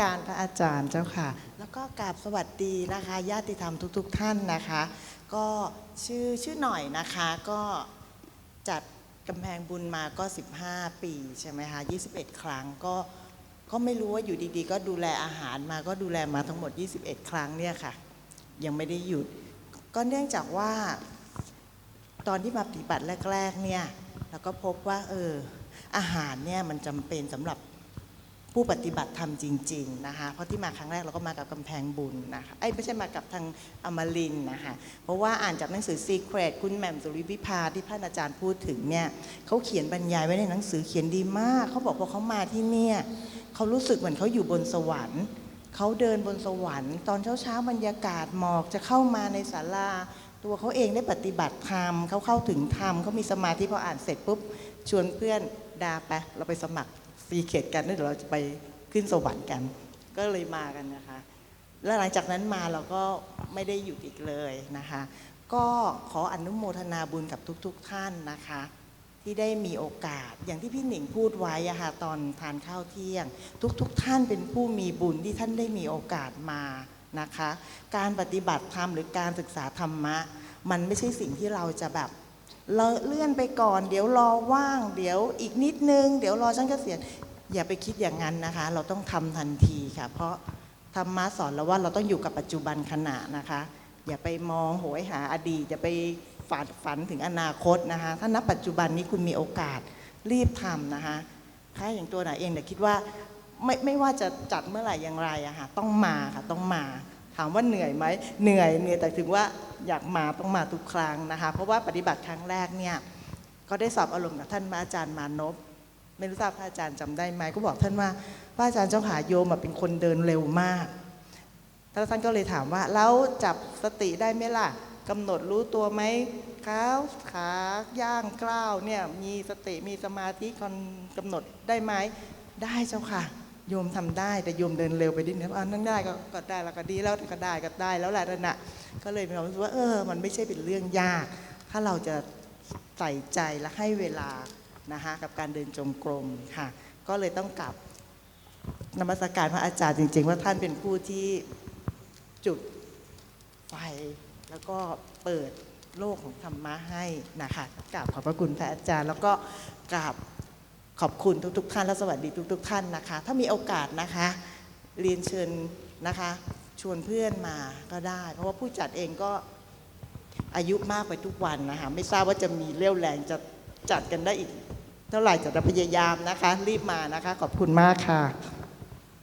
การพระอาจารย์เจ้าค่ะ แล้วก็กราบสวัสดีนะคะญาติธรรมทุก ๆ ท่านนะคะ ก็ชื่อชื่อหน่อยนะคะก็จัดกำแพงบุญมาก็ 15 ปีใช่ไหมคะ21 ครั้งก็ก็ไม่รู้ว่าอยู่ดีๆ ก็ดูแลอาหารมาก็ดูแลมาทั้งหมด 21 ครั้งเนี่ยค่ะ ยังไม่ได้หยุด ก็เนื่องจากว่า ตอนที่มาปฏิบัติแรก ๆ เนี่ยเราก็พบว่าเอออาหารเนี่ยมันจำเป็นสำหรับ ผู้ปฏิบัติธรรมจริงๆนะคะเพราะที่มาครั้งแรกเราก็มากับกำแพงบุญนะคะไอ้ไม่ใช่มากับทางอมรินนะคะเพราะว่าอ่านจากหนังสือ Secret คุณแหม่มสุริวิภาที่ท่านอาจารย์พูดถึงเนี่ยเขาเขียนบรรยายไว้ในหนังสือเขียนดีมากเขาบอกว่าเขามาที่เนี่ยเขารู้สึกเหมือนเขาอยู่บนสวรรค์เขาเดินบนสวรรค์ ตอนเช้าๆบรรยากาศหมอกจะเข้ามาในศาลาตัวเขาเองได้ปฏิบัติธรรมเขาเข้าถึงธรรมเขามีสมาธิพออ่านเสร็จปุ๊บชวนเพื่อนดาไปเราไปสมัคร ฟรีเขตกันแล้วเดี๋ยวเราจะไปขึ้นสวรรค์กัน ก็เลยมากันนะคะ แล้วหลังจากนั้นมาเราก็ไม่ได้หยุดอีกเลยนะคะ ก็ขออนุโมทนาบุญกับทุกๆทท่านนะคะ ที่ได้มีโอกาสอย่างที่พี่หนิงพูดไว้อะค่ะตอนทานข้าวเที่ยง ทุกๆทท่านเป็นผู้มีบุญที่ท่านได้มีโอกาสมานะคะ การปฏิบัติธรรมหรือการศึกษาธรรมะ มันไม่ใช่สิ่งที่เราจะแบบ เราเลื่อนไปก่อน เดี๋ยวรอว่าง เดี๋ยวอีกนิดนึง เดี๋ยวรอฉันเกษียณอย่าไปคิดอย่างนั้นนะคะ เราต้องทำทันทีค่ะ เพราะธรรมะสอนเราว่าเราต้องอยู่กับปัจจุบันขณะนะคะ อย่าไปมองโหยหาอดีตอย่าไปฝันฝันถึงอนาคตนะคะ ถ้าณปัจจุบันนี้คุณมีโอกาสรีบทำนะคะถ้าอย่างตัวหนาเองเนี่ยคิดว่าไม่ไม่ว่าจะจัดเมื่อไหร่อย่างไรอะค่ะต้องมาค่ะต้องมา ถามว่าเหนื่อยไหมเหนื่อยเหนื่อยแต่ถึงว่าอยากมาต้องมาทุกครั้งนะคะ เพราะว่าปฏิบัติครั้งแรกเนี่ยก็ได้สอบอารมณ์กับท่านอาจารย์มานพไม่รู้ทราบพระอาจารย์จำได้ไหมก็บอกท่านว่าพระอาจารย์เจ้าขาโยมเป็นคนเดินเร็วมากแล้วท่านก็เลยถามว่าแล้วจับสติได้ไหมล่ะกำหนดรู้ตัวไหมขาขาย่างกล้าวเนี่ยมีสติมีสมาธิกำหนดได้ไหมได้เจ้าค่ะ โยมทำได้แต่โยมเดินเร็วไปนิดนึงอ่านั่งได้ก็ก็ได้แล้วก็ดีแล้วก็ได้ก็ได้แล้วแหละนั่นน่ะก็เลยมีความรู้สึกว่าเออ มันไม่ใช่เป็นเรื่องยาก ถ้าเราจะใส่ใจและให้เวลานะคะกับการเดินจงกรมค่ะ ก็เลยต้องกลับนมัสการพระอาจารย์จริง ๆ ว่าท่านเป็นผู้ที่จุดไฟแล้วก็เปิดโลกของธรรมะให้นะคะกราบขอบพระคุณพระอาจารย์ แล้วก็กราบ ขอบคุณทุกๆท่านและสวัสดีทุก ๆ ท่านนะคะ ถ้ามีโอกาสนะคะ เรียนเชิญนะคะ ชวนเพื่อนมาก็ได้ เพราะว่าผู้จัดเองก็อายุมากไปทุกวันนะคะ ไม่ทราบว่าจะมีเรี่ยวแรงจะจัดกันได้อีก เท่าไหร่จะพยายามนะคะ รีบมานะคะ ขอบคุณมากค่ะ